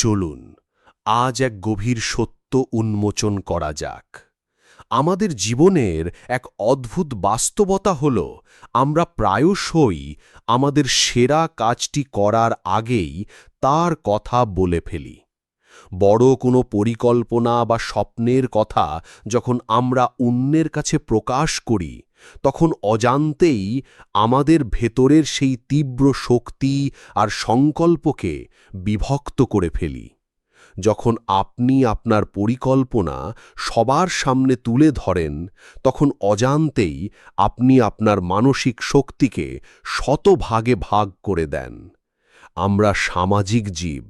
চলুন, আজ এক গভীর সত্য উন্মোচন করা যাক। আমাদের জীবনের এক অদ্ভুত বাস্তবতা হল, আমরা প্রায়শই আমাদের সেরা কাজটি করার আগেই তার কথা বলে ফেলি। বড় কোনো পরিকল্পনা বা স্বপ্নের কথা যখন আমরা অন্যের কাছে প্রকাশ করি তখন অজান্তেই আমাদের ভেতরের সেই তীব্র শক্তি আর সংকল্পকে বিভক্ত করে ফেলি। যখন আপনি আপনার পরিকল্পনা সবার সামনে তুলে ধরেন, তখন অজান্তেই আপনি আপনার মানসিক শক্তিকে শতভাগে ভাগ করে দেন। আমরা সামাজিক জীব,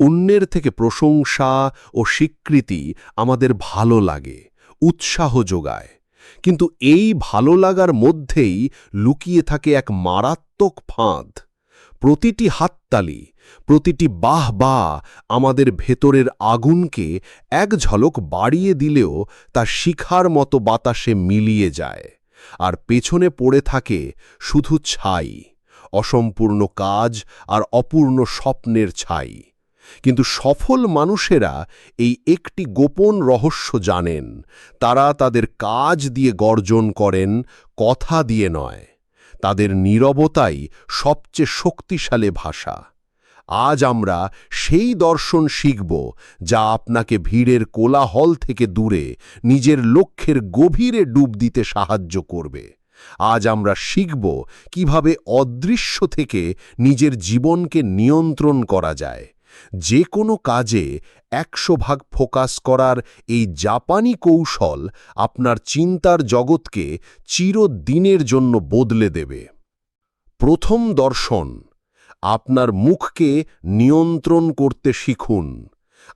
অন্যের থেকে প্রশংসা ও স্বীকৃতি আমাদের ভালো লাগে, উৎসাহ যোগায়। কিন্তু এই ভালো লাগার মধ্যেই লুকিয়ে থাকে এক মারাত্মক ফাঁদ। প্রতিটি হাততালি, প্রতিটি বাহ বা আমাদের ভেতরের আগুনকে এক ঝলক বাড়িয়ে দিলেও তা শিখার মতো বাতাসে মিলিয়ে যায়। আর পেছনে পড়ে থাকে শুধু ছাই, অসম্পূর্ণ কাজ আর অপূর্ণ স্বপ্নের ছাই। কিন্তু সফল মানুষেরা এই একটি গোপন রহস্য জানেন। তারা তাদের কাজ দিয়ে গর্জন করেন, কথা দিয়ে নয়। তাদের নীরবতাই সবচেয়ে শক্তিশালী ভাষা। আজ আমরা সেই দর্শন শিখব যা আপনাকে ভিড়ের কোলাহল থেকে দূরে, নিজের লক্ষ্যের গভীরে ডুব দিতে সাহায্য করবে। আজ আমরা শিখব কীভাবে অদৃশ্য থেকে নিজের জীবনকে নিয়ন্ত্রণ করা যায়। যে কোনো কাজে একশো ভাগ ফোকাস করার এই জাপানি কৌশল আপনার চিন্তার জগৎকে চিরদিনের জন্য বদলে দেবে। প্রথম দর্শন, আপনার মুখকে নিয়ন্ত্রণ করতে শিখুন।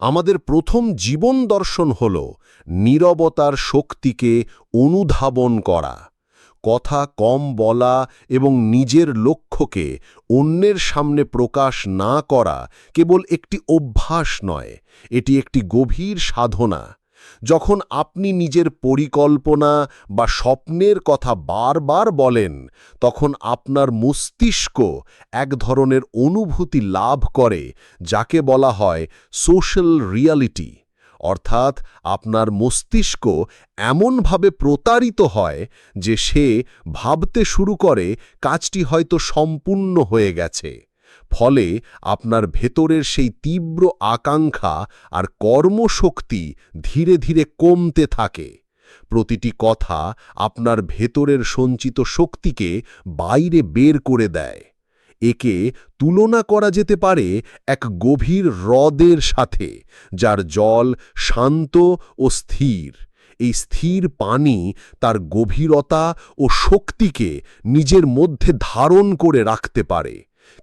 আমাদের প্রথম জীবন দর্শন হল নীরবতার শক্তিকে অনুধাবন করা। কথা কম বলা এবং নিজের লক্ষ্যকে অন্যের সামনে প্রকাশ না করা কেবল একটি অভ্যাস নয়, এটি একটি গভীর সাধনা। যখন আপনি নিজের পরিকল্পনা বা স্বপ্নের কথা বারবার বলেন, তখন আপনার মস্তিষ্ক এক ধরনের অনুভূতি লাভ করে, যাকে বলা হয় সোশ্যাল রিয়ালিটি অর্থাৎ আপনার মস্তিষ্ক এমনভাবে প্রতারিত হয় যে সে ভাবতে শুরু করে কাজটি হয়তো সম্পূর্ণ হয়ে গেছে। ফলে আপনার ভেতরের সেই তীব্র আকাঙ্ক্ষা আর কর্মশক্তি ধীরে ধীরে কমতে থাকে। প্রতিটি কথা আপনার ভেতরের সঞ্চিত শক্তিকে বাইরে বের করে দেয়। একে তুলনা করা যেতে পারে এক গভীর হ্রদের সাথে, যার জল শান্ত ও স্থির। এই স্থির পানি তার গভীরতা ও শক্তিকে নিজের মধ্যে ধারণ করে রাখতে পারে।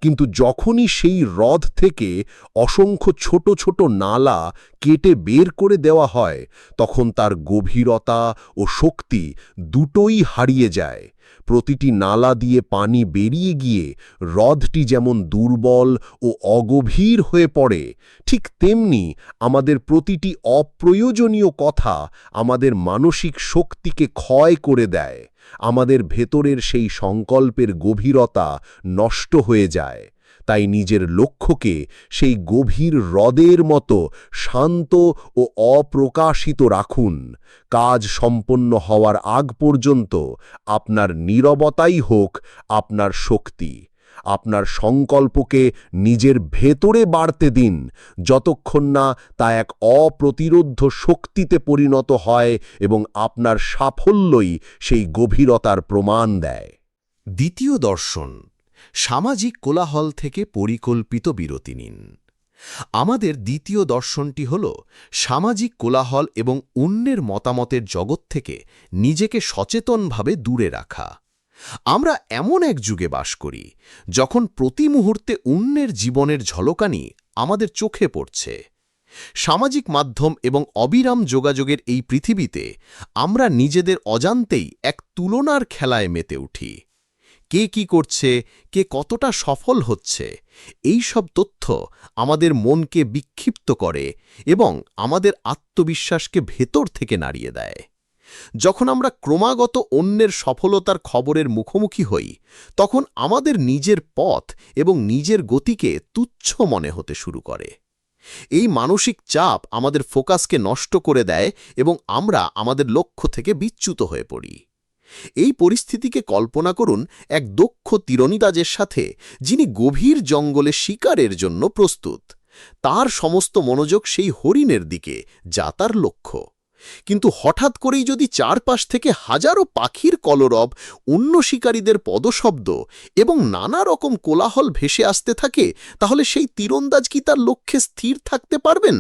কিন্তু যখনই সেই হ্রদ থেকে অসংখ্য ছোট ছোট নালা কেটে বের করে দেওয়া হয়, তখন তার গভীরতা ও শক্তি দুটোই হারিয়ে যায়। প্রতিটি নালা দিয়ে পানি বেরিয়ে গিয়ে হ্রদটি যেমন দুর্বল ও অগভীর হয়ে পড়ে, ঠিক তেমনি আমাদের প্রতিটি অপ্রয়োজনীয় কথা আমাদের মানসিক শক্তিকে ক্ষয় করে দেয়। আমাদের ভেতরের সেই সংকল্পের গভীরতা নষ্ট হয়ে যায়। তাই নিজের লক্ষ্যকে সেই গভীর হ্রদের মতো শান্ত ও অপ্রকাশিত রাখুন। কাজ সম্পন্ন হওয়ার আগ পর্যন্ত আপনার নীরবতাই হোক আপনার শক্তি। আপনার সংকল্পকে নিজের ভেতরে বাড়তে দিন, যতক্ষণ না তা এক অপ্রতিরোধ্য শক্তিতে পরিণত হয় এবং আপনার সাফল্যই সেই গভীরতার প্রমাণ দেয়। দ্বিতীয় দর্শন, সামাজিক কোলাহল থেকে পরিকল্পিত বিরতি নিন। আমাদের দ্বিতীয় দর্শনটি হল সামাজিক কোলাহল এবং অন্যের মতামতের জগৎ থেকে নিজেকে সচেতনভাবে দূরে রাখা। আমরা এমন এক যুগে বাস করি, যখন প্রতি মুহূর্তে অন্যের জীবনের ঝলকানি আমাদের চোখে পড়ছে। সামাজিক মাধ্যম এবং অবিরাম যোগাযোগের এই পৃথিবীতে আমরা নিজেদের অজান্তেই এক তুলনার খেলায় মেতে উঠি। কে কি করছে, কে কতটা সফল হচ্ছে, এই সব তথ্য আমাদের মনকে বিক্ষিপ্ত করে এবং আমাদের আত্মবিশ্বাসকে ভেতর থেকে নাড়িয়ে দেয়। যখন আমরা ক্রমাগত অন্যের সফলতার খবরের মুখোমুখি হই, তখন আমাদের নিজের পথ এবং নিজের গতিকে তুচ্ছ মনে হতে শুরু করে। এই মানসিক চাপ আমাদের ফোকাসকে নষ্ট করে দেয় এবং আমরা আমাদের লক্ষ্য থেকে বিচ্যুত হয়ে পড়ি। এই পরিস্থিতিকে কল্পনা করুন এক দক্ষ তীরণীদাজের সাথে, যিনি গভীর জঙ্গলে শিকারের জন্য প্রস্তুত। তার সমস্ত মনোযোগ সেই হরিণের দিকে, যা তার লক্ষ্য। কিন্তু হঠাৎ করেই যদি চারপাশ থেকে হাজারো পাখির কলরব, অন্য শিকারীদের পদশব্দ এবং নানা রকম কোলাহল ভেসে আসতে থাকে, তাহলে সেই তীরন্দাজ কি তার লক্ষ্যে স্থির থাকতে পারবেন?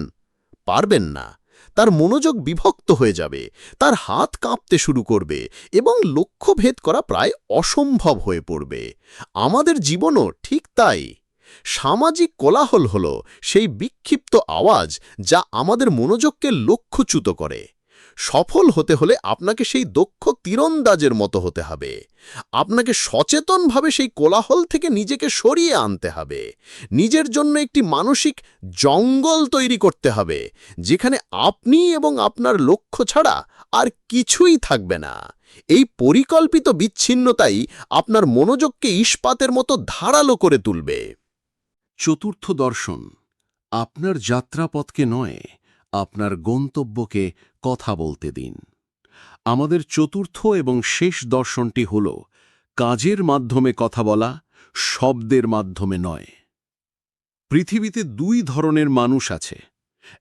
পারবেন না। তার মনোযোগ বিভক্ত হয়ে যাবে, তার হাত কাঁপতে শুরু করবে এবং লক্ষ্যভেদ করা প্রায় অসম্ভব হয়ে পড়বে। আমাদের জীবনও ঠিক তাই। সামাজিক কোলাহল হল সেই বিক্ষিপ্ত আওয়াজ যা আমাদের মনোযোগকে লক্ষ্যচ্যুত করে। সফল হতে হলে আপনাকে সেই দক্ষ তীরন্দাজের মতো হতে হবে। আপনাকে সচেতনভাবে সেই কোলাহল থেকে নিজেকে সরিয়ে আনতে হবে। নিজের জন্য একটি মানসিক জঙ্গল তৈরি করতে হবে, যেখানে আপনি এবং আপনার লক্ষ্য ছাড়া আর কিছুই থাকবে না। এই পরিকল্পিত বিচ্ছিন্নতাই আপনার মনোযোগকে ইস্পাতের মতো ধারালো করে তুলবে। চতুর্থ দর্শন, আপনার যাত্রাপথকে নয়, আপনার গন্তব্যকে কথা বলতে দিন। আমাদের চতুর্থ এবং শেষ দর্শনটি হল কাজের মাধ্যমে কথা বলা, শব্দের মাধ্যমে নয়। পৃথিবীতে দুই ধরনের মানুষ আছে।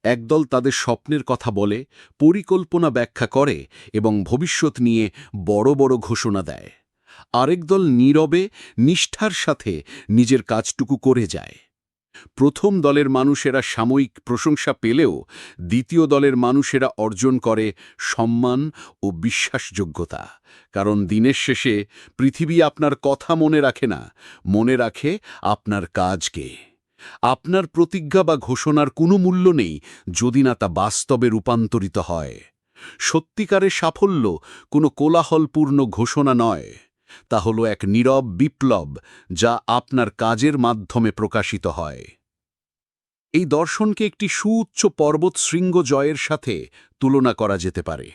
একদল তাদের স্বপ্নের কথা বলে, পরিকল্পনা ব্যাখ্যা করে এবং ভবিষ্যৎ নিয়ে বড় বড় ঘোষণা দেয়। আরেক দল নীরবে, নিষ্ঠার সাথে নিজের কাজটুকু করে যায়। প্রথম দলের মানুষেরা সাময়িক প্রশংসা পেলেও দ্বিতীয় দলের মানুষেরা অর্জন করে সম্মান ও বিশ্বাসযোগ্যতা। কারণ দিনের শেষে পৃথিবী আপনার কথা মনে রাখে না, মনে রাখে আপনার কাজকে। আপনার প্রতিজ্ঞা বা ঘোষণার কোনো মূল্য নেই যদি না তা বাস্তবে রূপান্তরিত হয়। সত্যিকারের সাফল্য কোনো কোলাহলপূর্ণ ঘোষণা নয়। তা হল এক নীরব বিপ্লব যা আপনার কাজের মাধ্যমে প্রকাশিত হয়। এই দর্শনকে একটি সুউচ্চ পর্বত শৃঙ্গ জয়ের সাথে তুলনা করা যেতে পারে।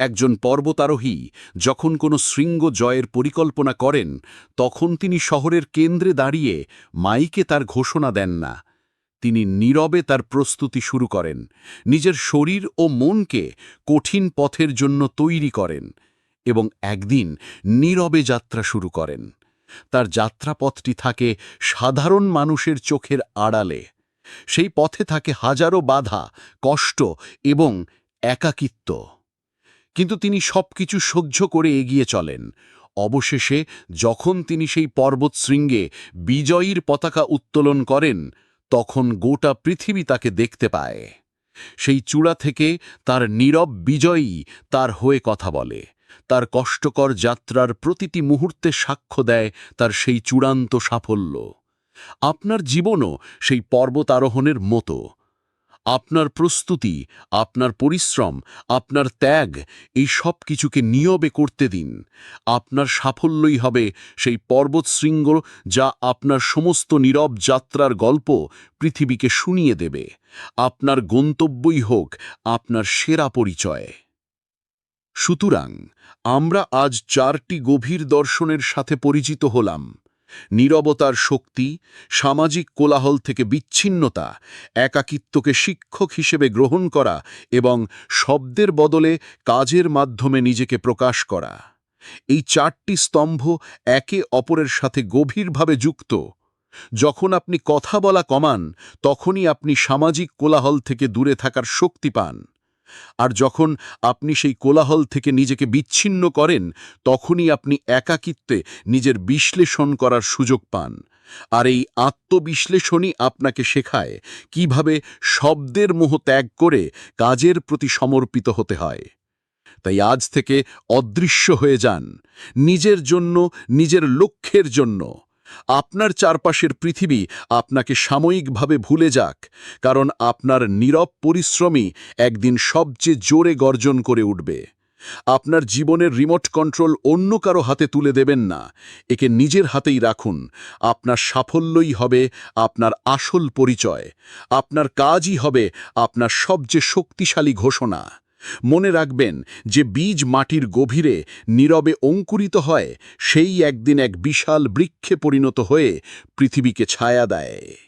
একজন পর্বতারোহী যখন কোনো শৃঙ্গ জয়ের পরিকল্পনা করেন, তখন তিনি শহরের কেন্দ্রে দাঁড়িয়ে মাইকে তার ঘোষণা দেন না। তিনি নীরবে তার প্রস্তুতি শুরু করেন, নিজের শরীর ও মনকে কঠিন পথের জন্য তৈরি করেন। এবং একদিন নীরবে যাত্রা শুরু করেন। তার যাত্রাপথটি থাকে সাধারণ মানুষের চোখের আড়ালে। সেই পথে থাকে হাজারো বাধা, কষ্ট এবং একাকিত্ব। কিন্তু তিনি সবকিছু সহ্য করে এগিয়ে চলেন। অবশেষে যখন তিনি সেই পর্বত শৃঙ্গে বিজয়ীর পতাকা উত্তোলন করেন, তখন গোটা পৃথিবী তাকে দেখতে পায়। সেই চূড়া থেকে তার নীরব বিজয়ী তার হয়ে কথা বলে। তার কষ্টকর যাত্রার প্রতিটি মুহূর্তে সাক্ষ্য দেয় তার সেই চূড়ান্ত সাফল্য। আপনার জীবনও সেই পর্বতারোহণের মতো। আপনার প্রস্তুতি, আপনার পরিশ্রম, আপনার ত্যাগ, এই সব কিছুকে নিয়বে করতে দিন। আপনার সাফল্যই হবে সেই পর্বত শৃঙ্গ যা আপনার সমস্ত নীরব যাত্রার গল্প পৃথিবীকে শুনিয়ে দেবে। আপনার গন্তব্যই হোক আপনার সেরা পরিচয়। সুতরাং আমরা আজ চারটি গভীর দর্শনের সাথে পরিচিত হলাম। নীরবতার শক্তি, সামাজিক কোলাহল থেকে বিচ্ছিন্নতা, একাকিত্বকে শিক্ষক হিসেবে গ্রহণ করা এবং শব্দের বদলে কাজের মাধ্যমে নিজেকে প্রকাশ করা। এই চারটি স্তম্ভ একে অপরের সাথে গভীরভাবে যুক্ত। যখন আপনি কথা বলা কমান, তখনই আপনি সামাজিক কোলাহল থেকে দূরে থাকার শক্তি পান। আর যখন আপনি সেই কোলাহল থেকে নিজেকে বিচ্ছিন্ন করেন, তখনই আপনি একাকিত্বে নিজের বিশ্লেষণ করার সুযোগ পান। আর এই আত্মবিশ্লেষণই আপনাকে শেখায় কীভাবে শব্দের মোহ ত্যাগ করে কাজের প্রতি সমর্পিত হতে হয়। তাই আজ থেকে অদৃশ্য হয়ে যান। নিজের জন্য, নিজের লক্ষ্যের জন্য। আপনার চারপাশের পৃথিবী আপনাকে সাময়িকভাবে ভুলে যাক, কারণ আপনার নীরব পরিশ্রমই একদিন সবচেয়ে জোরে গর্জন করে উঠবে। আপনার জীবনের রিমোট কন্ট্রোল অন্য কারও হাতে তুলে দেবেন না, একে নিজের হাতেই রাখুন। আপনার সাফল্যই হবে আপনার আসল পরিচয়, আপনার কাজই হবে আপনার সবচেয়ে শক্তিশালী ঘোষণা। মনে রাখবেন যে বীজ মাটির গভীরে নীরবে অঙ্কুরিত হয়, সেই একদিন এক বিশাল বৃক্ষে পরিণত হয়ে পৃথিবীকে ছায়া দেয়।